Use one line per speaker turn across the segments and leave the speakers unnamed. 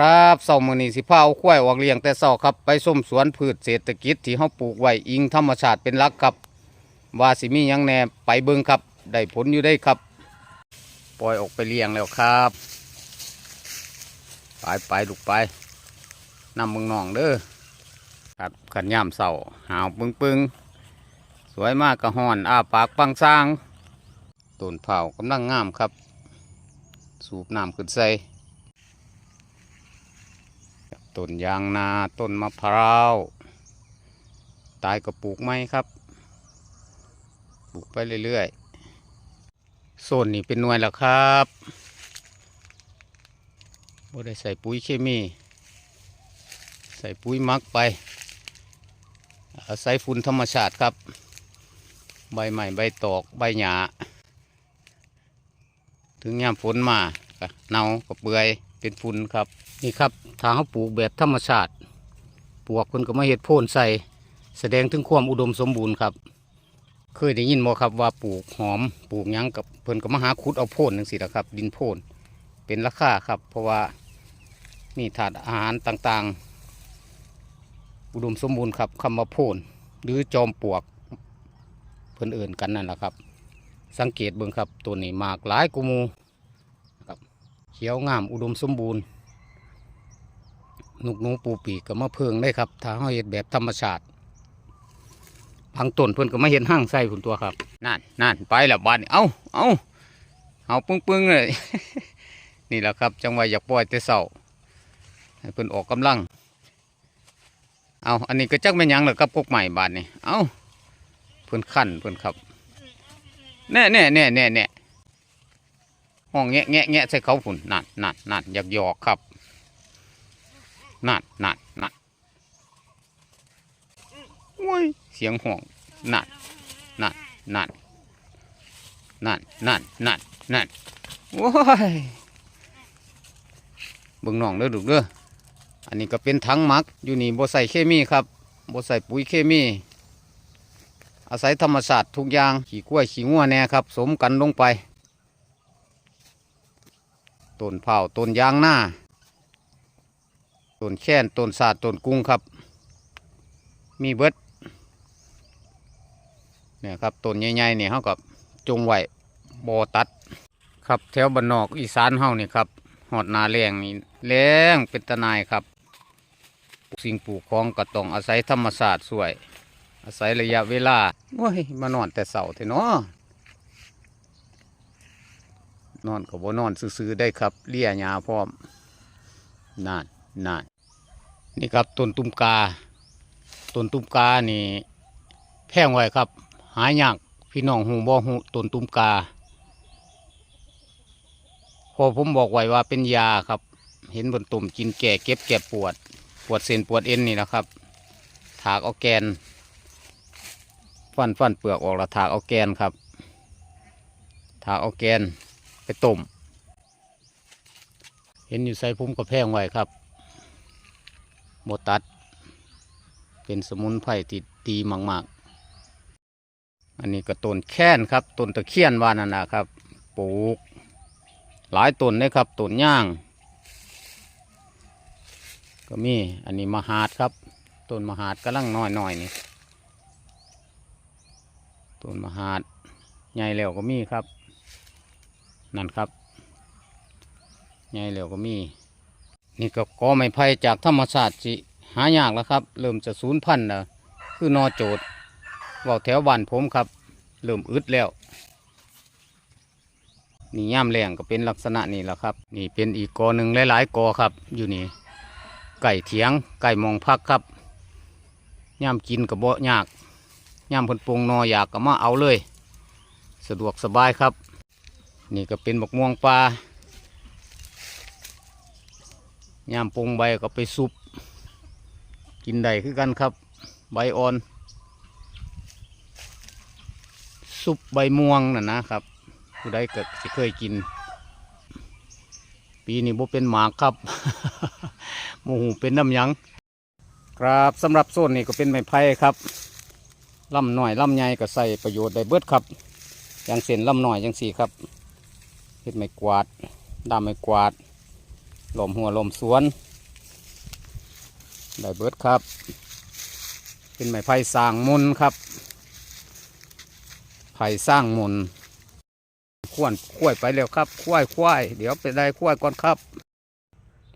ครับเสามือนี้สิพาเอาควยออกเลี้ยงแต่เสาครับ ไปส้มสวนพืชเศรษฐกิจที่เฮาปลูกไว้อิงธรรมชาติเป็นหลักครับ ว่าสิมียังแหน่ไปเบิ่งครับ ได้ผลอยู่ได้ครับ ปล่อยออกไปเลี้ยงแล้วครับ ไปไปลูกไปนำมึงนองเด้อครับขันย่ามเสาหาวปึงปึงสวยมากกระหอนอ้าปากปังซางต้นเผากำลังงามครับ สูบน้ำขึ้นใส่ ต้นยางนาต้นมะพร้าวตายก็ปลูกไม้ครับ ปลูกไปเรื่อยๆโซนนี้เป็นหน่วยแล้วครับบ่ได้ใส่ปุ๋ยเคมี ใส่ปุ๋ยมักไปอาศัยฝุ่นธรรมชาติครับ ใบใหม่ใบตอกใบหญ้าถึงยามฝนมาเน่าก็เปื่อย เป็นฝุ่นครับ นี่ครับถ้าเขาปลูกแบบธรรมชาติปลวกคนก็มาเห็ดโพนใส่ แสดงถึงความอุดมสมบูรณ์ครับ เคยได้ยินบ่ครับว่าปลูกหอมปลูกยังกับเพิ่นก็มาหาขุดเอาโพ่นจังซี่นะครับ ดินโพนเป็นราคาครับ เพราะว่ามีถาดอาหารต่างๆ อุดมสมบูรณ์ครับคำว่าโพนหรือจอมปลวกเพิ่นเอื่นกันนั่นแหละครับ สังเกตเบิ่งครับตัวนี้มากหลายกูมู เขียวงามอุดมสมบูรณ์นุกนูปูปีกก็มาเพิงได้ครับถ้าเราเห็ดแบบธรรมชาติพังต้นเพิ่อนก็ไมาเห็นห้างใส่ผุนตัวครับนั่นนั่นไปแล้วบ้านเอ้าเอ้าเอาปึ้งปึ้งเลย นี่แหละครับ จังหวะอยากปล่อยแต่เสาให้เพิ่อนออกกำลัง เอาอันนี้ก็จักแม่นหยังเหรอกับกกใหม่บานนี่เอ้าเพิ่อนขั้นเพิ่อนครับแน่แน่แน่แน่แน่ ห้องแงะแงะแงะใส่เขาฝุ่นนั่นนั่นนั่นอยากหยอกครับนั่นนั่นนั่นโอ้ยเสียงห้องนั่นนั่นนั่นนั่นนั่นนั่นนั่นโอ้ยเบิ่งน้องเด้อลูกเด้ออันนี้ก็เป็นถังมักอยู่นี่บ่ใส่เคมีครับบ่ใส่ปุ๋ยเคมี อาศัยธรรมชาติทุกอย่าง ขี่กล้วยขี่งัวแน่ครับ สมกันลงไป ต้นเผาต้นยางหน้าต้นแค้นต้นสาดต้นกุ้งครับ มีเบิดเนี่ยครับต้นใหญ่ๆเนี่ยเขากับจงไวบอตัด ครับแถวบ้านนอกอีสานเฮานี่ครับหอดนาแรงนี่แรงเป็นตะนายครับ สิ่งปลูกของก็ต้องอาศัยธรรมชาสติสวย อาศัยระยะเวลาโอ้ยมานอนแต่เสาเถอะเนาะ นอนก็บ่นอนซื่อๆได้ครับเลี้ยหญ้าพร้อมนานนานนี่ครับต้นตุ้มกาต้นตุ้มกานี่แพงไว้ครับ หายากพี่น้องหูบ่หูต้นตุ้มกา พอผมบอกไว้ว่าเป็นยาครับ เห็นบนตุ่มกินแก่เก็บแก่ปวด ปวดเส้นปวดเอ็นนี่นะครับ ถากเอาแกน ฟันฟันเปลือกออกแล้วถากเอาแกนครับถากเอาแกน ไปต้ม เห็นอยู่ใส่พุ่มกระแพงไว้ครับโมตัด เป็นสมุนไพรที่ดีมาก ๆ อันนี้ก็ต้นแค้นครับต้นตะเคียนวานานะครับ ปลูก หลายต้นเลยครับต้นย่าง ก็มีอันนี้มหาดครับต้นมหาดกำลังน้อยๆนี่ต้นมหาดใหญ่แล้วก็มีครับ นั่นครับใหญ่แล้วก็มี นี่ก็กอไม้ไผ่จากธรรมชาสติสิหายากแล้วครับ เริ่มจะสูญพันธุ์แล้วคือนอโจดว่าแถวบ้านผมครับ เริ่มอึดแล้ว นี่ย่ามแรงก็เป็นลักษณะนี้แหละครับ นี่เป็นอีกกอหนึ่งหลายๆกอครับ อยู่นี่ไก่เถียงไก่มองพักครับย่ามกินกับบ่ยากย่ามพนปรุงนออยากก็มาเอาเลย สะดวกสบายครับ นี่ก็เป็นบักม่วงปลาย่ามปุงใบก็ไปซุป กินได้คือกันครับ ใบอ่อน ซุปใบม่วงน่ะนะครับ ผู้ใดเก็สิเคยกิน ปีนี้บ่เป็นหมากครับโมหูเป็นน้ำยังครับสำหรับโซนนี้ก็เป็นไม้ไผ่ครับลำหน่อยลำใหญ่ก็ใส่ประโยชน์ได้เบิดครับอย่างเส้นลำหน่อยอย่างสี่ครับ เฮ็ดไม้กวาดดามไม้กวาดลมหัวลมสวนได้เบิดครับ เป็นไม้ไผ่สร้างมนครับ ไผ่สร้างมนขวนคุ้ยไปแล้วครับคุ้ยคุ้ยเดี๋ยวไปได้คุ้ยก่อนครับ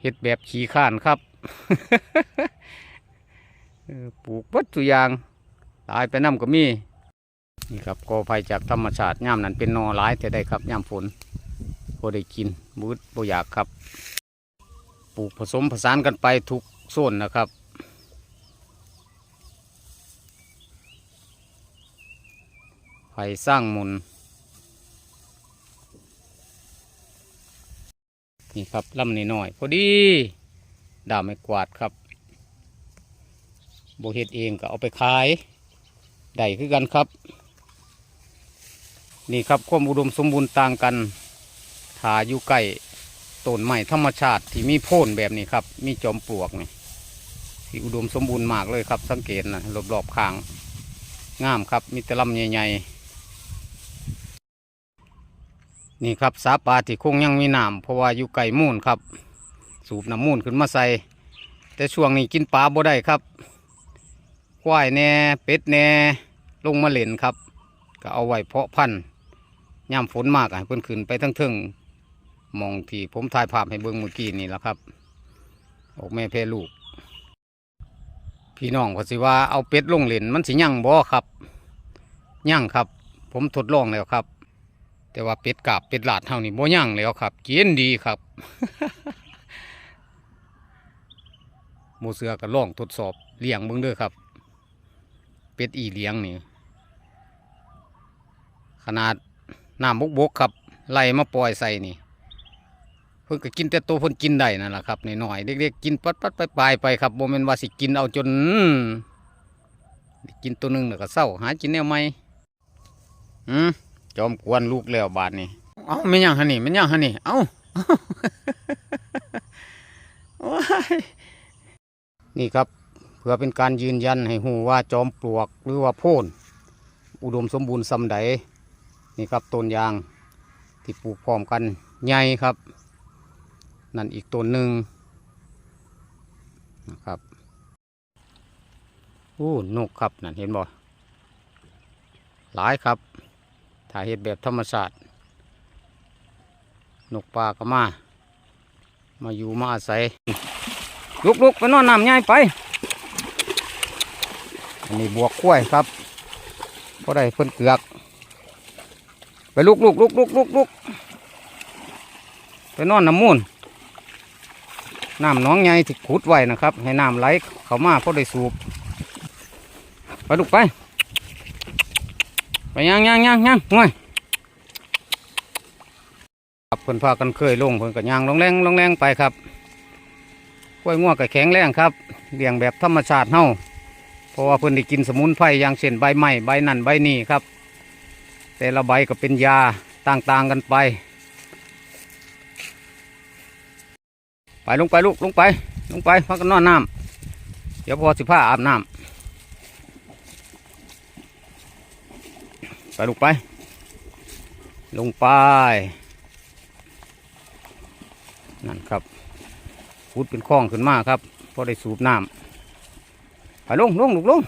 เห็ดแบบขี้ข้านครับปลูกวัตถุกอย่าง ตายไปน้ำก็มี นี่ครับกอไผ่จากธรรมชาติย่ามนั้นเป็นนอหลายแต่ได้ครับย่ามฝน พอได้กินบืดบ่อยากครับ ปลูกผสมผสานกันไปทุกโซนนะครับไผ่สร้างมุนนี่ครับลำน้อยๆพอดีดาไม่กวาดครับโบเฮ็ดเองก็เอาไปขายได้คือกันครับ นี่ครับความอุดมสมบูรณ์ต่างกัน ถาอยู่ใกล้ต้นไม้ธรรมชาติที่มีโพ่นแบบนี้ครับ มีจอมปลวกนี่ที่อุดมสมบูรณ์มากเลยครับ สังเกตนะรอบๆข้างงามครับ มีต่ลำใหญ่ๆนี่ครับสาปลาที่คงยังมีน้ำเพราะว่าอยู่ไก่มูนครับ สูบน้ำมูนขึ้นมาใส่ แต่ช่วงนี้กินปลาบ่ได้ครับควายแหน่เป็ดแหน่ลงมาเล่นครับ ก็เอาไว้เพาะพันธุ์ย่ำฝนมากอะเพิ่นขึ้นไปทั้งเทิงๆ มองที่ผมถ่ายภาพให้เบิ่งเมื่อกี้นี่แหละครับ ออกแม่แพรลูก พี่น้องก็สิว่าเอาเป็ดลงเล่นมันสิยั่งบ่ครับ ยั่งครับ ผมทดลองแล้วครับ แต่ว่าเป็ดกาบเป็ดหลาดเท่านี้บ่ยั่งแล้วครับเกินดีครับหมูเสือก็ล่องทดสอบเลี้ยงเบิ่งเด้อครับ เป็ดอีเลี้ยงนี่ขนาดน้ำบกบกครับไล่มาปล่อยใส่นี่ เพิ่นก็กินแต่ตัวเพิ่นกินได้นั่นแหละครับน้อยๆเด็กๆกินปัดปัดไปปลายไปครับโมเมนว่าสิกินเอาจนกินตัวหนึ่งแล้วก็เศร้าหากินแนวใหม่อืมจอมกวนลูกแล้วบาดนี่เอ้าไม่ยังฮะนี่ไม่ยังฮะนี่เอ้าโอ้ยนี่ครับ เพื่อเป็นการยืนยันให้หูว่าจอมปลวกหรือว่าโพ่นอุดมสมบูรณ์สำใดนี่ครับต้นยางที่ปลูกพร้อมกันใหญ่ครับ นั่นอีกต้นหนึ่งนะครับโอ้นกครับนั่นเห็นบ่หลายครับถ้ายเห็ดแบบธรรมชาตินกปลาก็มา มาอยู่มาอาศัยลุกลุกไปนอนน้ำใหญ่ไป อันนี้บวกกล้วยครับเพราะได้เพิ่นเกือก ไปลุกลุกลุกลุกลุกลุกไปนอนน้ำมูล น้ำน้องใหญ่ที่ขุดไว้นะครับ ให้น้ำไหลเข้ามาเพราะได้สูบไปลุกไปไปย่างย่างย่างย่างง่วยครับเพิ่นพากันเคยลงเพิ่นก็ย่างลงแรงลงแรงไปครับกล้วยง้วก็แข็งแรงครับเลี้ยงแบบธรรมชาติเฮาเพราะว่าเพิ่อนได้กินสมุนไพรอย่างเช่นใบไม้ใบนั่นใบนี่ครับ แต่ละใบก็เป็นยาต่างๆกันไป ไปลงไปลูกลงไป ลงไปพักกันนอนน้ำเดี๋ยวพอสิผ้าอาบน้ำไปลูกไป ลงไปนั่นครับพุดเป็นคลองขึ้นมาครับพอได้สูบน้ำไปลงลงลูกลง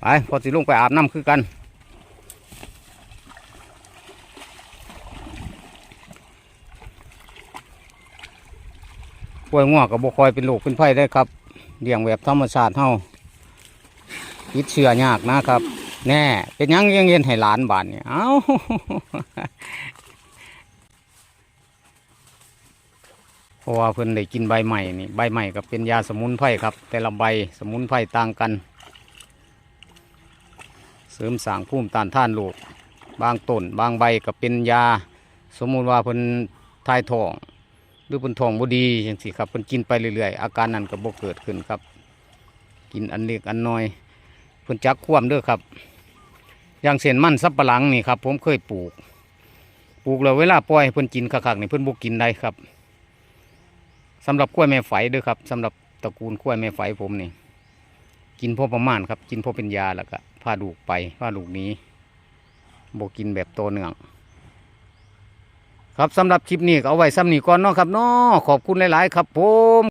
ไปพอสิลงไปอาบน้ำคือกัน ป่วยง่วงกับบคอยเป็นโรคเป็นไข้ได้ครับเลี้ยงแบบธรรมชาติเฮาติดเชื้อยากนะครับ แน่เป็นยังยังเย็นให้หลานบานเนี่ยเอ้าเพราะว่าเพิ่นได้กินใบใหม่นี่ใบใหม่ก็เป็นยาสมุนไพรครับ แต่ละใบสมุนไพรต่างกัน เสริมสางภูมิต้านทานโรคบางต้นบางใบก็เป็นยา สมมุติว่าเพิ่นทายทอง หรือเพิ่นท้องบดีจังซี่ครับเพิ่นกินไปเรื่อยๆอาการนั้นก็บ่เกิดขึ้นครับ กินอันเล็กอันน้อยเพิ่นจักควมเด้อครับ อย่างเช่นมันสับปะหลังนี่ครับ ผมเคยปลูก ปลูกแล้วเวลาปล่อยเพิ่นกินคักๆนี่เพิ่นบ่กินได้ครับสำหรับกล้วยแม่ไฝเด้วยครับสำหรับตระกูลกล้วยแม่ไฝผมนี่กินพอประมาณครับ กินพอเป็นยาแล้วก็พาลูกไปพาลูกนี้บกินแบบโตเนือง ครับสำหรับคลิปนี้ก็เอาไว้ซ้ำนี้ก่อนเนาะครับเนาะขอบคุณหลาย ๆ ครับผม